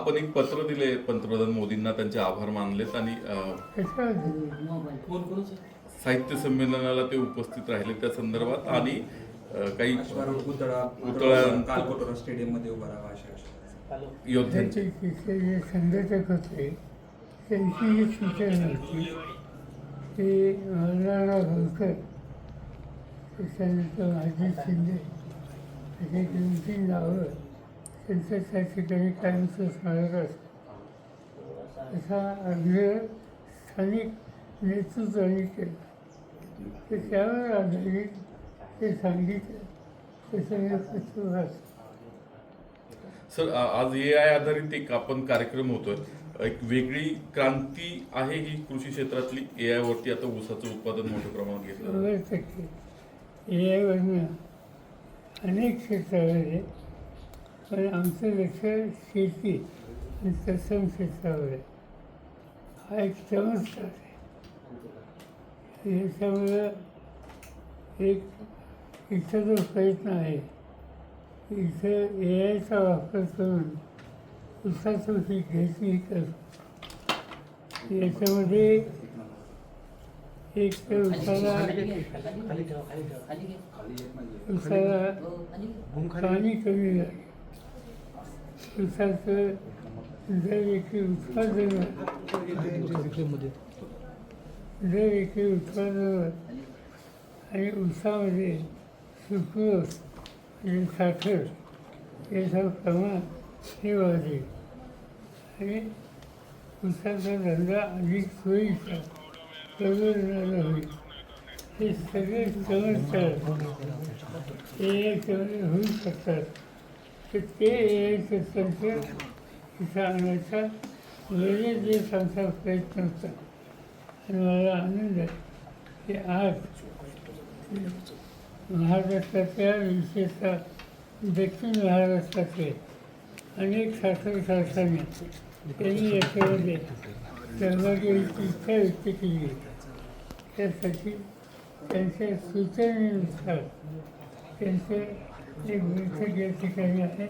आपण एक पत्र दिले पंतप्रधान मोदींना त्यांचे आभार मानलेत आणि साहित्य संमेलनाला ते उपस्थित राहिले त्या संदर्भात आणि काही पुतळा स्टेडियममध्ये उभा योद्ध्यांचे त्याचे तिथे जे संघटक होते त्यांची एक सूचना होती. की मल्हारराव होळकर त्याच्यानंतर अजित शिंदे असे दोन तीन नावं त्यांचं त्या ठिकाणी कायमचं स्मारक असतं. असा आग्रह स्थानिक नेतृत्वाने केला. तर त्यावर आधारित ते सांगितलं. पत्र वाचलं सर आज ए आय आधारित एक आपण कार्यक्रम होतोय. एक वेगळी क्रांती आहे ही कृषी क्षेत्रातली. ए आय वरती आता ऊसाचं उत्पादन मोठ्या प्रमाणात घेतलं ए आयवरनं अनेक क्षेत्रावर आहे पण आमचं लक्ष शेती आणि तत्सम क्षेत्रावर आहे हा एक चमत्कार आहे याच्यामुळं एक इथं जो प्रयत्न आहे इथं ए आयचा वापर करून उसाचं पीक घेतली कर याच्यामध्ये एक तर उसाला उसाला पाणी कमी लागेल उसाचं जर एकी उत्पादन जर एकी उत्पादन आणि उसामध्ये सुकू आणि साखर याचं प्रमाण हे वाढेल आणि उसाचा धंदा अधिक सोयीचा परवडणारा होईल. हे सगळे चमत्कार हे आयच्यामध्ये होऊ शकतात. तर ते ए आयचं आणण्याचा बरेच प्रयत्न होता. आणि मला आनंद आहे. की आज महाराष्ट्रातल्या विशेषतः दक्षिण महाराष्ट्रातले अनेक साखर कारखाने त्यांनी याच्यामध्ये सहभागी इच्छा व्यक्त केली त्यासाठी त्यांच्या सूचनेनुसार त्यांचे या ठिकाणी आहे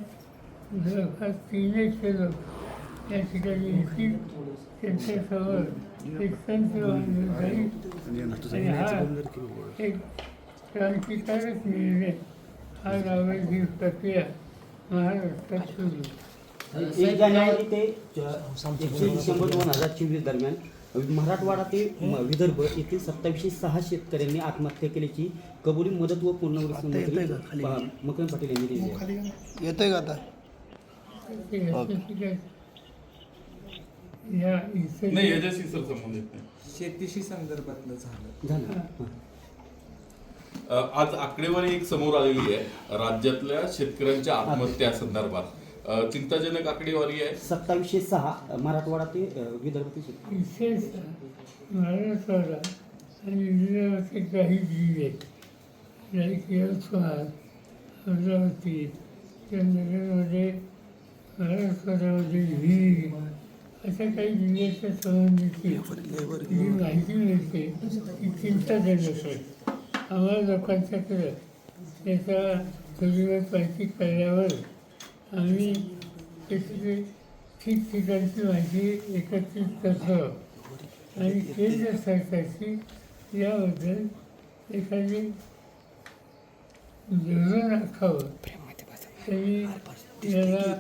जवळपास तीनशे लोक या ठिकाणी येतील त्यांच्यासमोर एक संत आणि हा एक क्रांतिकारक निर्णय हा लावायची प्रक्रिया महाराष्ट्रात सुरू एक जानेवारी ते एकवीस डिसेंबर दोन हज़ार चोवीस दरम्यान मराठवाडा ते विदर्भ येथील सत्तावीसशे सहा शेतकऱ्यांनी आत्महत्या केल्याची कबुली मदत व पुनर्वसन मंत्री मकरंद पाटील यांनी दिली आहे. येतोय का आता? या इथे नाही याच्याशी सर संबंधित नाही. शेतीशी संदर्भातलं झालं. झालं. हां. अ, आज आकडेवारी एक समोर आलेली आहे. राज्यातल्या शेतकऱ्यांच्या आत्महत्या संदर्भात. चिंताजनक आकडेवारी आहे. सत्तावीसशे सहा मराठवाडा ते विदर्भ ते विशेष महाराष्ट्राला आणि विदर्भाचे काही जिल्हे लाईक यवतमाळ अमरावती विहीर अशा काही जिल्ह्याच्या संबंधीची जी माहिती मिळते ती चिंताजनक आहे आम्हाला लोकांच्याकडं त्याचा माहिती कळल्यावर आम्ही त्याची ठिकठिकाणची माहिती एकत्रित करतो. आणि केंद्र सरकारची याबद्दल एखादी धोरण आखावं. त्यांनी याला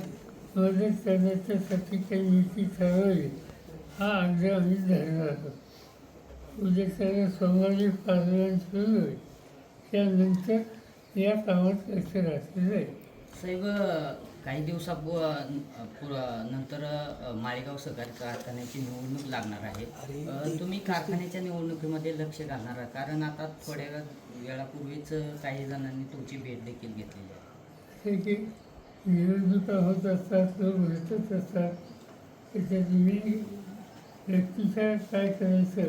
मदत करण्याच्यासाठी काही नीती ठरवली हा आग्रह आम्ही धरला आहोत उद्या त्याला सोमवारी पार्लमेंट सुरू होईल. त्यानंतर या कामात लक्ष राखलं जाईल. साहेब काही दिवसा नंतर माळेगाव सहकारी कारखान्याची निवडणूक लागणार आहे. तुम्ही कारखान्याच्या निवडणुकीमध्ये लक्ष घालणार आहात. कारण आता थोड्या वेळा- वेळापूर्वीच काही जणांनी तुमची भेट देखील घेतलेली आहे. निवडणुका होत असतात लोक भेटत असतात. त्याच्यात मी व्यक्तीच्या काय करायचं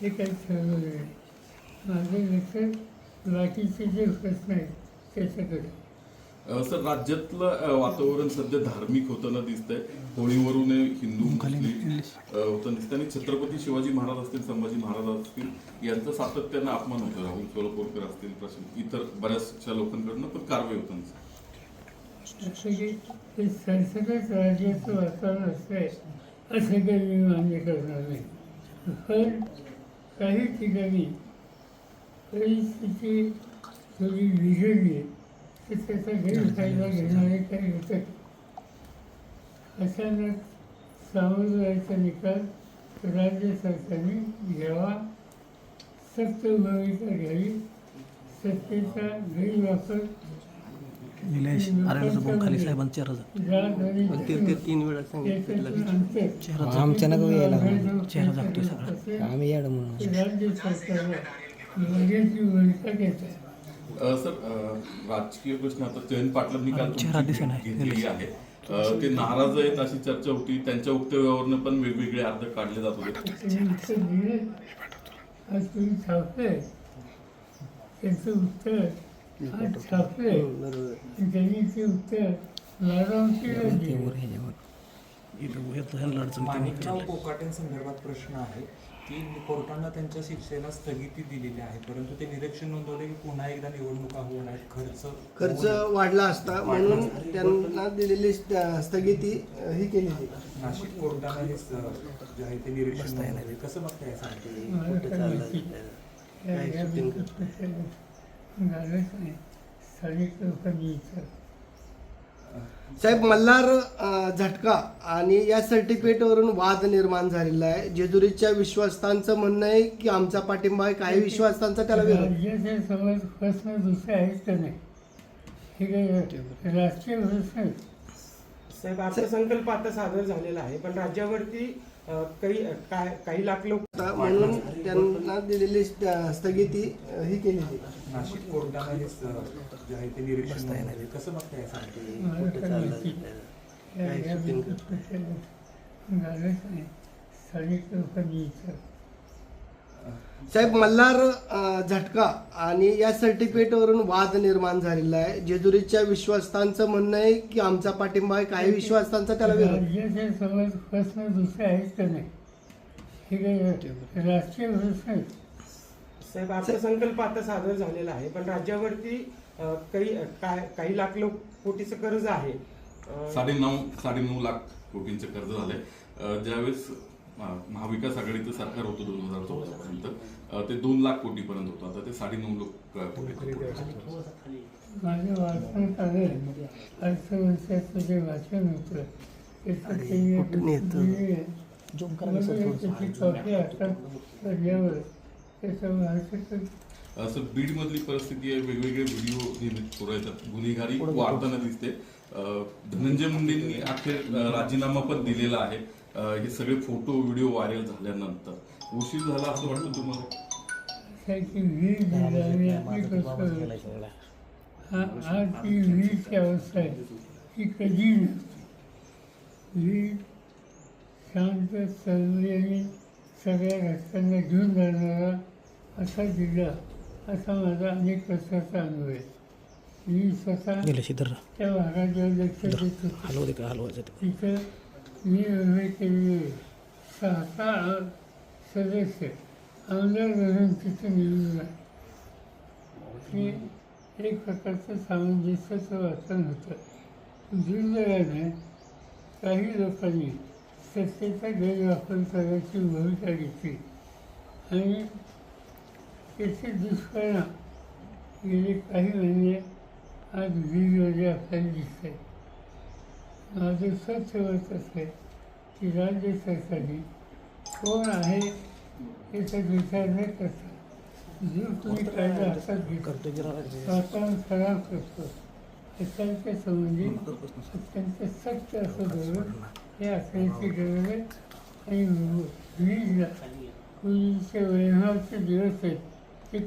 हे काही ठरवलं नाही. माझं लक्ष बाकीचे जे प्रश्न आहेत त्याच्याकडे. सर राज्यातलं वातावरण सध्या धार्मिक होताना दिसतंय. होळीवरून हिंदू मुस्लिम होताना दिसतंय. आणि छत्रपती शिवाजी महाराज असतील संभाजी महाराज असतील यांचं सातत्यानं अपमान होतो राहुल सोलापूरकर असतील प्रश्न इतर बऱ्याचशा लोकांकडनं पण कारवाई होताना हे सरसकट राज्याचं वातावरण असतंय असं काही मी मान्य करणार नाही. पण काही ठिकाणी परिस्थिती थोडी बिघडली घेणारे काही होते अचानक सामोरं जायचा निकाल राज्य सरकारने घ्यावा सक्त भूमिका घ्यावी सत्तेचा गैरवापर निलेश खाली साहेबांचा चेहरा जात आणि ते ते तीन वेळा सांगितलं आमच्या नका यायला चेहरा जागतोय सगळा. आम्ही येड म्हणून. राज्य सरकारला भूमिका घेत आहे अ, सर राजकीय प्रश्न आता जयंत पाटलांनी काल घेतलेली आहे. ते नाराज आहेत अशी चर्चा होती. त्यांच्या वक्तव्यावरनं पण वेगवेगळे अर्थ काढले जात होते. आज तुम्ही छापले त्याचं उत्तर आज छापले आणि त्यांनी ते उत्तर लालावतीला दिले. इथं येतं ह्यांना अडचण येते. माणिकराव कोकाटेंसंदर्भात प्रश्न आहे. की कोर्टानं त्यांच्या शिक्षेला स्थगिती दिलेली आहे परंतु ते निरीक्षण नोंदवले की पुन्हा एकदा निवडणुका नयेत खर्च खर्च वाढला असता म्हणून त्यांना दिलेली स्थगिती ही केलेली नाशिक कोर्टानं हे जे आहे ते निरीक्षण नोंदवले कसं बघताय स्थानिक लोकांनी विचार साहेब मल्हार झटका आणि या सर्टिफिकेटवरून वाद निर्माण झालेला आहे. जेजुरीच्या विश्वासस्थांचं म्हणणं आहे की आमचा पाठिंबा आहे? काही विश्वासस्थांचा त्याला विरोध. प्रश्न दुसरे आहेत का नाही? हे काही राष्ट्रीय प्रश्न. साहेब अर्थसंकल्प आता सादर झालेला आहे पण राज्यावरती काही काही लाख लोक म्हणून त्यांना दिलेली स्थगिती ही केलेली नाशिक कोर्टानं हे जे आहे ते निरीक्षण नोंदवले कसं काय साहेब मल्हार झटका आणि या सर्टिफिकेटवरून वाद निर्माण झालेला आहे. जेजुरीच्या विश्वासस्थांचं म्हणणं आहे की आमचा पाठिंबा आहे? काही विश्वासस्थांचा त्याला विरोध? प्रश्न दुसरे आहेत का नाही? हे काही राष्ट्रीय प्रश्न. साहेब अर्थसंकल्प आता सादर झालेला आहे पण राज्यावरती काही काय काही लाख लोक कोटीचं कर्ज आहे. अ, साडेनऊ साडेनऊ लाख कोटींचं कर्ज झालंय. ज्यावेळेस महाविकास आघाडीचं सरकार होतं दोन हजार चौदा पर्यंत ते दोन लाख कोटीपर्यंत होतं. आता ते लाख. माझं अर्थवर्षाचं जे वाचन होतं. असं बीड मधली परिस्थिती आहे वेगवेगळे व्हिडिओ निर्मित सुरू आहेत गुन्हेगारी वाढताना दिसते धनंजय मुंडेंनी अखेर राजीनामा पण दिलेला आहे हे सगळे फोटो व्हिडिओ व्हायरल झाल्यानंतर उशीर झाला असं वाटतं तुम्हाला त्याची वीज दिली आपली कसं हा आज ती वीजची अवस्था आहे ती कधी नसते वीज शांत सगळ्या घटकांना घेऊन जाणारा असा जिल्हा असा माझा अनेक वर्षाचा अनुभव आहे. मी स्वतः त्या भागात लक्ष देत होतो. तिथं मी उभे केलेले सहा सहा सदस्य आमदार म्हणून तिथं निवडून आले. हे एक प्रकारचं सामंजस्याचं वाचन होतं. दुर्दैवाने काही लोकांनी सत्तेचा गैरवापर करायची भूमिका घेतली आणि त्याचे दुष्परिणाम गेले काही महिने आज वीजमध्ये आपल्याला दिसत आहेत माझं स्वच्छ मत असं आहे की राज्य सरकारने कोण आहे याचा विचार न करता जो तुम्ही कायदा हातात घेतो स्वतः खराब करतो अशांच्या संबंधी अत्यंत सक्त असं धोरण हे असण्याची गरज आहे आणि पूर्वीचे वैभवाचे दिवस आहेत. ते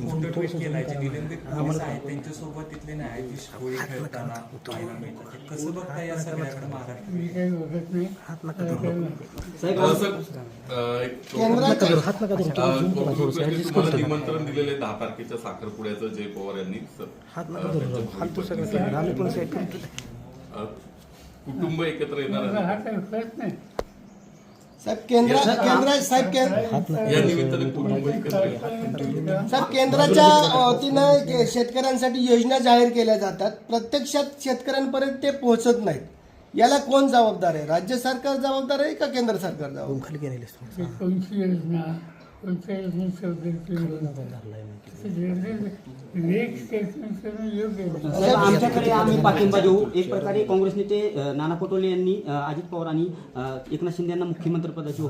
फोटो ट्विट केलाय जे निलंबित पोलीस आहेत त्यांच्यासोबत तिथले न्यायाधीश होळी खेळताना पाहायला मिळतात ते कसं बघताय या सगळ्याकडे महाराष्ट्र? मी काही बघत नाही. मला काही तुम्हाला निमंत्रण दिलेले दहा तारखेच्या साखरपुड्याचं जय पवार यांनी. अं, कुटुंब एकत्र येणार आहे. हा नाही साहेब केंद्र केंद्र साहेब केंद्र या निमित्ताने पूर्ण एकत्र येतो. साहेब केंद्राच्या वतीनं के- शेतकऱ्यांसाठी योजना जाहीर केल्या जातात. प्रत्यक्षात शेतकऱ्यांपर्यंत ते पोहोचत नाहीत. याला कोण जबाबदार आहे? राज्य सरकार जबाबदार आहे का केंद्र सरकार जबाबदार योजना साहेब आमच्याकडे आम्ही पाठिंबा देऊ. एक प्रकारे काँग्रेस नेते नाना पटोले यांनी अजित पवार आणि एकनाथ शिंदे यांना मुख्यमंत्री पदाची